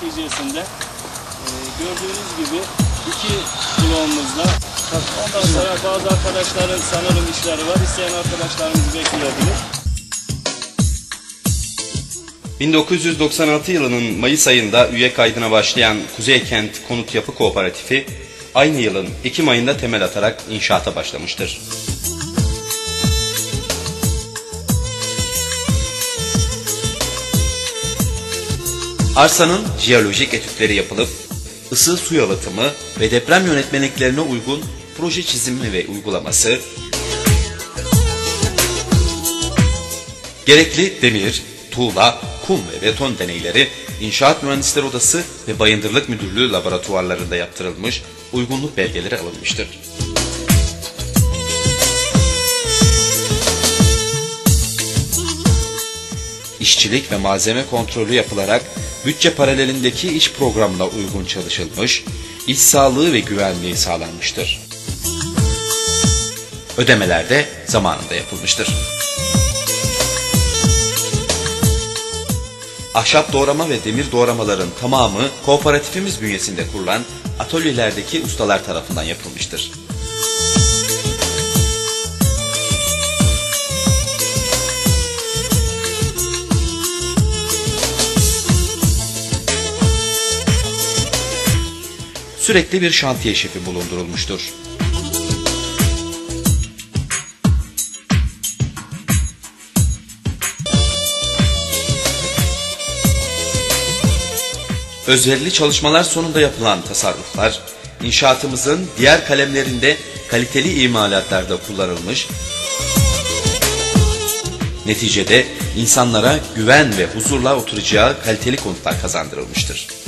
içinde. Ee, gördüğünüz gibi iki bloğumuzda. Ondan sonra bazı arkadaşların sanırım işleri var. İsteyen arkadaşlarımız bekleyebilir. 1996 yılının Mayıs ayında üye kaydına başlayan Kuzey Kent Konut Yapı Kooperatifi aynı yılın Ekim ayında temel atarak inşaata başlamıştır. Arsanın jeolojik etütleri yapılıp ısı su yalıtımı ve deprem yönetmeliklerine uygun proje çizimi ve uygulaması, gerekli demir, tuğla, kum ve beton deneyleri İnşaat Mühendisleri Odası ve Bayındırlık Müdürlüğü laboratuvarlarında yaptırılmış, uygunluk belgeleri alınmıştır. İşçilik ve malzeme kontrolü yapılarak bütçe paralelindeki iş programına uygun çalışılmış, iş sağlığı ve güvenliği sağlanmıştır. Ödemeler de zamanında yapılmıştır. Ahşap doğrama ve demir doğramaların tamamı kooperatifimiz bünyesinde kurulan atölyelerdeki ustalar tarafından yapılmıştır. Sürekli bir şantiye şefi bulundurulmuştur. Özverili çalışmalar sonunda yapılan tasarruflar, inşaatımızın diğer kalemlerinde kaliteli imalatlarda kullanılmış, neticede insanlara güven ve huzurla oturacağı kaliteli konutlar kazandırılmıştır.